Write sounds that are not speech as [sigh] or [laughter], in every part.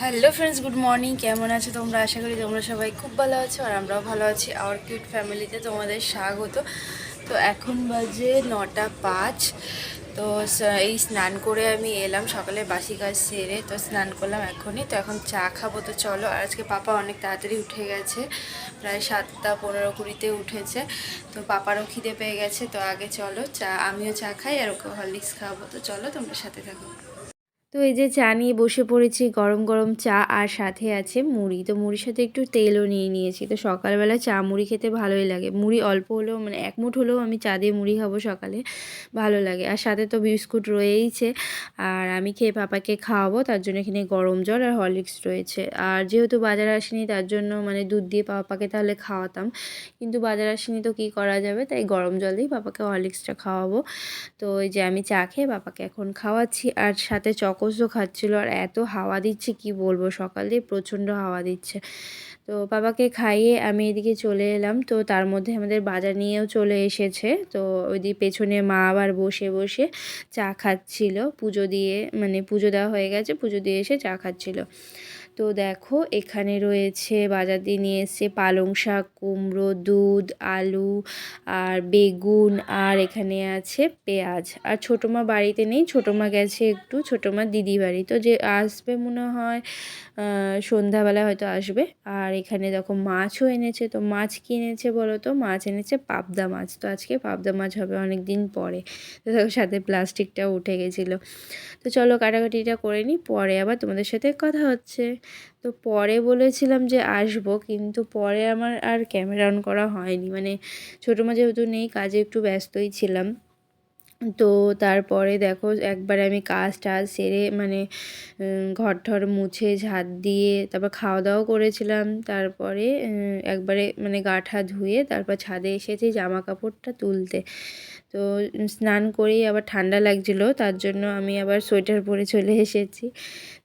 Hello friends good morning কেমন আছো তোমরা? আশা করি তোমরা সবাই খুব ভালো আছো আর আমরাও ভালো আছি। আওয়ার কিউট ফ্যামিলিতে তোমাদের স্বাগত। তো এখন বাজে নটা পাঁচ। তো এই স্নান করে আমি এলাম। সকালে বাসি কাজ সেরে তো স্নান করলাম এখনই। তো এখন চা খাব। তো চলো, আর আজকে পাপা অনেক তাড়াতাড়ি উঠে গেছে। প্রায় সাতটা পনেরো কুড়িতে উঠেছে। তো পাপারও খিদে পেয়ে গেছে। তো আগে চলো চা, আমিও চা খাই আর ওকে হরলিক্স খাব তো চলো, তোমরা সাথে থাকো। তো এই যে চা নিয়ে বসে পড়েছি, গরম গরম চা আর সাথে আছে মুড়ি। তো মুড়ির সাথে একটু তেলও নিয়ে নিয়েছি। তো সকালবেলা চা মুড়ি খেতে ভালোই লাগে। মুড়ি অল্প হলেও মানে এক মুঠ হলেও আমি চা দিয়ে মুড়ি খাব সকালে, ভালো লাগে। আর সাথে তো বিস্কুট রয়েইছে। আর আমি খেয়ে পাপাকে খাওয়াবো, তার জন্য এখানে গরম জল আর হরলিক্স রয়েছে। আর যেহেতু বাজার আসেনি, তার জন্য মানে দুধ দিয়ে পাপাকে তাহলে খাওয়াতাম। কিন্তু বাজার আসেনি তো কী করা যাবে? তাই গরম জল দিয়ে পাপাকে হরলিক্সটা খাওয়াবো। তো এই যে আমি চা খেয়ে বাবাকে এখন খাওয়াচ্ছি। আর সাথে চকোসও খাচ্ছিল। আর এত হাওয়া দিচ্ছে, কি বলব? সকালে প্রচণ্ড হাওয়া দিচ্ছে। তো বাবাকে খাইয়ে আমি এদিকে চলে এলাম। তো তার মধ্যে আমাদের বাজার নিয়েও চলে এসেছে। তো ওইদিকে পেছনে মা আবার বসে বসে চা খাচ্ছিল। পুজো দিয়ে মানে পুজো দেওয়া হয়ে গেছে, পুজো দিয়ে এসে চা খাচ্ছিল। তো দেখো, এখানে রয়েছে বাজার দিয়ে নিয়ে এসছে পালং শাক, কুমড়ো, দুধ, আলু আর বেগুন আর এখানে আছে পেঁয়াজ। আর ছোটো মা বাড়িতে নেই ছোটো মা গেছে একটু ছোটো মা দিদি বাড়ি। তো যে আসবে মনে হয় সন্ধ্যাবেলা হয়তো আসবে। আর এখানে দেখো মাছও এনেছে, তো মাছ কি এনেছে বলো তো? মাছ এনেছে পাবদা মাছ। তো আজকে পাবদা মাছ হবে অনেক দিন পরে। তো দেখো সাথে প্লাস্টিকটা উঠে গেছিল। তো চলো কাটাকাটিটা করে নিই, পরে আবার তোমাদের সাথে কথা হচ্ছে। তো পরে বলেছিলাম যে আসব, কিন্তু পরে আমার আর ক্যামেরা অন করা হয়নি। মানে ছোটো মা যেহেতু নেই, কাজে একটু ব্যস্তই ছিলাম। তো তারপরে দেখো একবারে আমি কাজ টাজ সেরে মানে ঘর ঠর মুছে ঝাঁট দিয়ে তারপর খাওয়া দাওয়াও করেছিলাম। তারপরে একবারে মানে গা ঠা ধুয়ে তারপর ছাদে এসেছি জামা কাপড়টা তুলতে। তো স্নান করেই আবার ঠান্ডা লাগছিল, তার জন্য আমি আবার সোয়েটার পরে চলে এসেছি।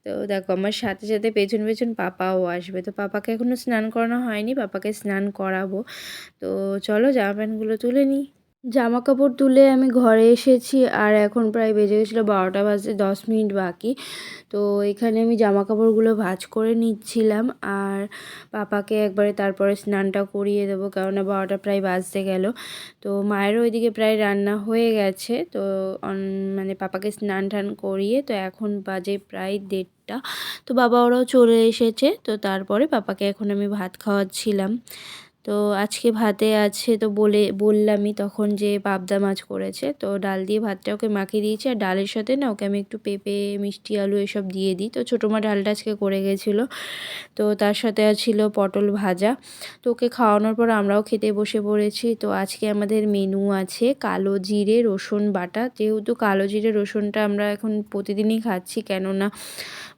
তো দেখো আমার সাথে সাথে পেছন পেছন পাপাও আসবে। তো পাপাকে এখনও স্নান করানো হয়নি, পাপাকে স্নান করাবো। তো চলো জামা প্যান্টগুলো তুলে নিই। জামা কাপড় তুলে আমি ঘরে এসেছি আর এখন প্রায় বেজে গেছিল বারোটা বাজতে দশ মিনিট বাকি। তো এখানে আমি জামা কাপড়গুলো ভাজ করে নিচ্ছিলাম আর পাপাকে একবারে তারপরে স্নানটা করিয়ে দেবো কেননা বারোটা প্রায় বাজতে গেল। তো মায়েরও ওইদিকে প্রায় রান্না হয়ে গেছে, তো মানে পাপাকে স্নান টান করিয়ে তো এখন বাজে প্রায় দেড়টা। তো বাবা ওরাও চলে এসেছে, তো তারপরে পাপাকে এখন আমি ভাত খাওয়াচ্ছিলাম। তো আজকে ভাতে আছে তো বলে, বললামই তখন যে পাবদা মাছ করেছে। তো ডাল দিয়ে ভাতটা ওকে মাখিয়ে দিয়েছি আর ডালের সাথে না ওকে আমি একটু পেঁপে, মিষ্টি আলু এসব দিয়ে দিই। তো ছোটো মা ডালটা আজকে করে গেছিল। তো তার সাথে ছিল পটল ভাজা। তো ওকে খাওয়ানোর পর আমরাও খেতে বসে পড়েছি। তো আজকে আমাদের মেনু আছে কালো জিরে, রসুন, বাটা। যেহেতু কালো জিরে, রসুনটা আমরা এখন প্রতিদিনই খাচ্ছি কেননা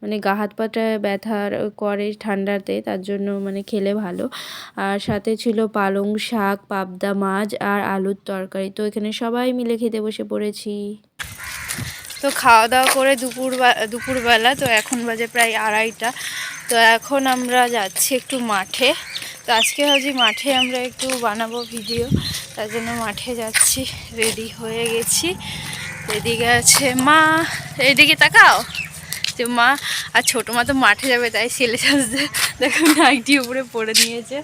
মানে গা হাত পাটা ব্যথার করে ঠান্ডাতে, তার জন্য মানে খেলে ভালো। আর সাথে ছিল পালং শাক, পাবদা মাছ আর আলুর তরকারি। তো এখানে সবাই মিলে খেতে বসে পড়েছি। তো খাওয়া দাওয়া করে দুপুর দুপুরবেলা, তো এখন বাজে প্রায় আড়াইটা। তো এখন আমরা যাচ্ছি একটু মাঠে। তো আজকে ভাবছি মাঠে আমরা একটু বানাবো ভিডিও। তার জন্য মাঠে যাচ্ছি, রেডি হয়ে গেছি। এদিকে আছে মা, এদিকে তাকাও। যে মা। আর ছোটো মা তো মাঠে যাবে তাই ছেলে সাজতে দেখো নাইটি উপরে পরে নিয়েছে।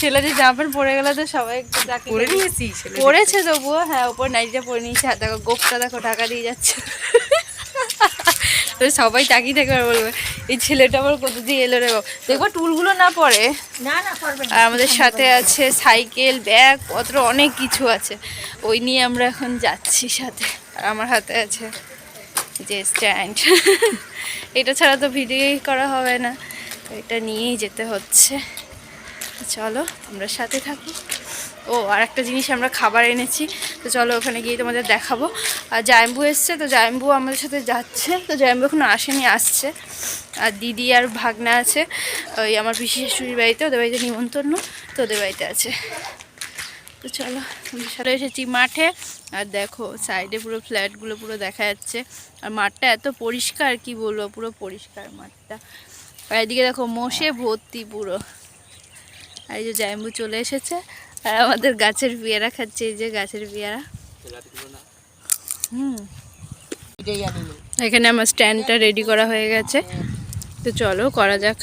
ছেলে যে জামা প্যান্ট পরে গেলে তো সবাই একটু করে নিয়েছি পড়েছে তবুও হ্যাঁ উপর নাইটিটা পরে নিয়েছে। আর দেখো গোপটা দেখো ঢাকা দিয়ে যাচ্ছে। তো সবাই তাকিয়ে থাকবে বলবে এই ছেলেটা আবার কত দিয়ে এলো রে। দেখো টুলগুলো না পড়ে না না করবে আর আমাদের সাথে আছে সাইকেল ব্যাগ পত্র অনেক কিছু আছে। ওই নিয়ে আমরা এখন যাচ্ছি সাথে। আর আমার হাতে আছে যে স্ট্যান্ড [laughs] এটা ছাড়া তো ভিডিওই করা হবে না। তো এটা নিয়েই যেতে হচ্ছে। চলো তোমরা সাথে থাকো। ও, আর একটা জিনিস আমরা খাবার এনেছি। তো চলো ওখানে গিয়ে তোমাদের দেখাবো। আর জায়ম্বু এসছে, তো জায়ম্বু আমাদের সাথে যাচ্ছে। তো জায়ম্বু এখনও আসেনি, আসছে। আর দিদি আর ভাগনা আছে। ওই আমার শাশুড়ির বাড়িতে, ওদের বাড়িতে নিমন্ত্রণ। তো ওদের বাড়িতে আছে। তো চলো সাথে এসেছি মাঠে। আর দেখো, সাইডে পুরো ফ্ল্যাটগুলো পুরো দেখা যাচ্ছে। আর মাঠটা এত পরিষ্কার, কি বলব, পুরো পরিষ্কার মাঠটা। আর এদিকে দেখো, মোষে ভর্তি পুরো। আর এই যে জায়ম্বু চলে এসেছে। আর আমাদের গাছের পেয়ারা খাচ্ছে, এই যে গাছের পেয়ারা হুম। এখানে আমার স্ট্যান্ডটা রেডি করা হয়ে গেছে। তো চলো, করা যাক।